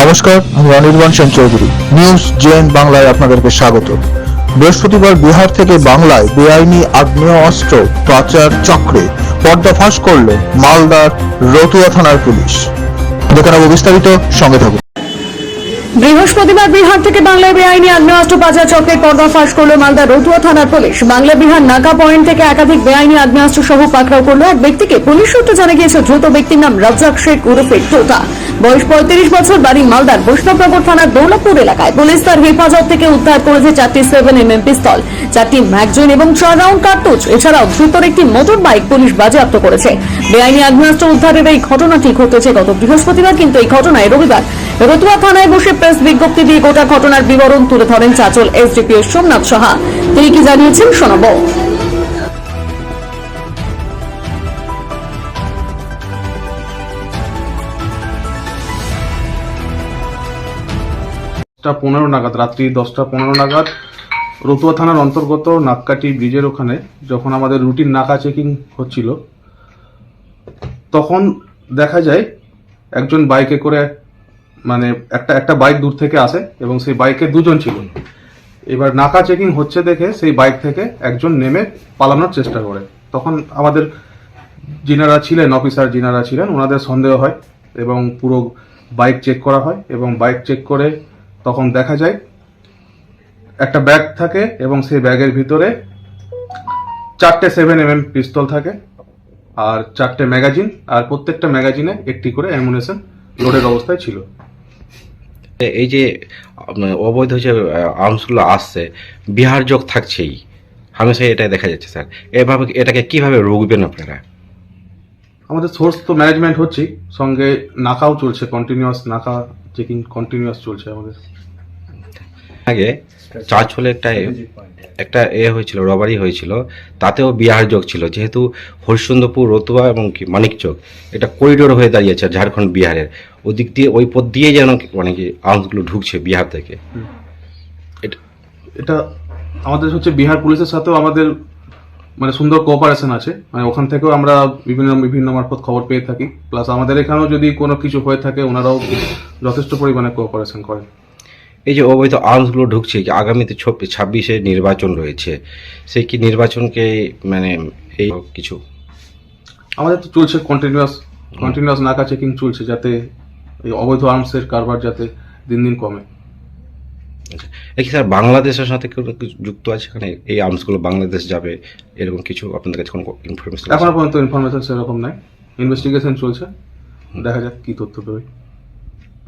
নমস্কার, আমি Anirban Sen Chowdhury. News Zen বাংলায় আপনাদেরকে স্বাগত। বৃহস্পতিবার বিহার থেকে বাংলায় বেআইনি আগ্নেয় অস্ত্র পাচার চক্রে পর্দাফাঁস করল মালদার রতুয়া থানার পুলিশ। দেখে নেব বিস্তারিত, সঙ্গে থাকুন। বৃহস্পতিবার বিহার থেকে বাংলায় বেআইনি আগ্নেয়াস্ত্র পাচার চক্রের পর্দাফাশ করল মালদা রতুয়া থানার পুলিশ। বাংলা বিহার নাকা পয়েন্ট থেকে একাধিক বেআইনি আগ্নেয়াস্ত্র সহ পাকড়াও করল এক ব্যক্তিকে। পুলিশ সূত্রে জানা গিয়েছে, ধৃত ব্যক্তির নাম রাজ্জাক শেখ উরফে টোটা। বয়স পঁয়ত্রিশ বছর, বাড়ি মালদার বৈষ্ণবনগর থানার দৌলতপুর এলাকায়। পুলিশ তার হেফাজত থেকে উদ্ধার করেছে চারটি সেভেন এম এম পিস্তল চারটি ম্যাগজিন এবং চার রাউন্ড কার্তুজ। এছাড়াও ধৃতর একটি মোটর বাইক পুলিশ বাজেয়াপ্ত করেছে। বেআইনি আগ্নেয়াস্ত্র উদ্ধারের এই ঘটনাটি ঘটেছে গত বৃহস্পতিবার, কিন্তু এই ঘটনায় রবিবার রতুয়া থানায় বসে প্রেস বিজ্ঞপ্তি দিয়ে গোটা ঘটনার বিবরণ তুলে ধরেন চাচল এসডিপিও সোমনাথ সাহা। তিনি কি জানিয়েছেন শোনাবো। দশটা পনেরো নাগাদ, রাত্রি দশটা পনেরো নাগাদ, রতুয়া থানার অন্তর্গত নাককাটি ব্রিজের ওখানে যখন আমাদের রুটিন নাকা চেকিং হচ্ছিল, তখন দেখা যায় একজন বাইকে করে মানে একটা একটা বাইক দূর থেকে আসে এবং সেই বাইকে দুজন ছিল। এবার নাকা চেকিং হচ্ছে দেখে সেই বাইক থেকে একজন নেমে পালানোর চেষ্টা করে। তখন আমাদের যিনারা ছিলেন অফিসার যিনারা ছিলেন ওনাদের সন্দেহ হয় এবং পুরো বাইক চেক করা হয় এবং বাইক চেক করে তখন দেখা যায় একটা ব্যাগ থাকে এবং সেই ব্যাগের ভিতরে চারটে সেভেন এম পিস্তল থাকে আর চারটে ম্যাগাজিন আর প্রত্যেকটা ম্যাগাজিনে একটি করে অ্যামুনেশন লোডের অবস্থায় ছিল। এই যে অবৈধ যে আর্মসগুলো আসছে বিহার যোগ থাকছেই। হামেশাই এটাই দেখা যাচ্ছে স্যার। এভাবে এটাকে কীভাবে রুখবেন আপনারা? আমাদের সোর্স তো ম্যানেজমেন্ট হচ্ছে সঙ্গে নাকাও চলছে কন্টিনিউয়াস নাকা চেকিং কন্টিনিউয়াস চলছে আমাদের। আগে চার্জ হলে একটা একটা এ হয়েছিল রবারি হয়েছিল। তাতেও বিহার যোগ ছিল যেহেতু হরিশ্চন্দ্রপুর রতুয়া এবং কি মানিকচক এটা করিডোর হয়ে দাঁড়িয়েছে ঝাড়খণ্ড বিহারের। ওদিক দিয়ে ওই পথ দিয়ে যেন মানে কি আর্মসগুলো ঢুকছে বিহার থেকে। এটা এটা আমাদের হচ্ছে বিহার পুলিশের সাথেও আমাদের মানে সুন্দর কোঅপারেশন আছে। মানে ওখান থেকেও আমরা বিভিন্ন বিভিন্ন মারফত খবর পেয়ে থাকি। প্লাস আমাদের এখানেও যদি কোনো কিছু হয়ে থাকে ওনারাও যথেষ্ট পরিমাণে কোঅপারেশন করেন। এই যে অবৈধ আর্মসগুলো ঢুকছে যে আগামীতে ছব্বিশ ছাব্বিশে নির্বাচন রয়েছে সেই কি নির্বাচনকে মানে এই কিছু? আমাদের তো চলছে কন্টিনিউয়াস কন্টিনিউয়াস নাকা চেকিং চলছে যাতে এই অবৈধ আর্মসের কারবার যাতে দিন দিন কমে। দেখি স্যার বাংলাদেশের সাথে যুক্ত আছে? এখানে এই আর্মসগুলো বাংলাদেশ যাবে এরকম কিছু আপনাদের কাছে কোনো ইনফরমেশন এখনও পর্যন্ত ইনফরমেশন সেরকম নাই। ইনভেস্টিগেশন চলছে দেখা যাক কি তথ্য পেবে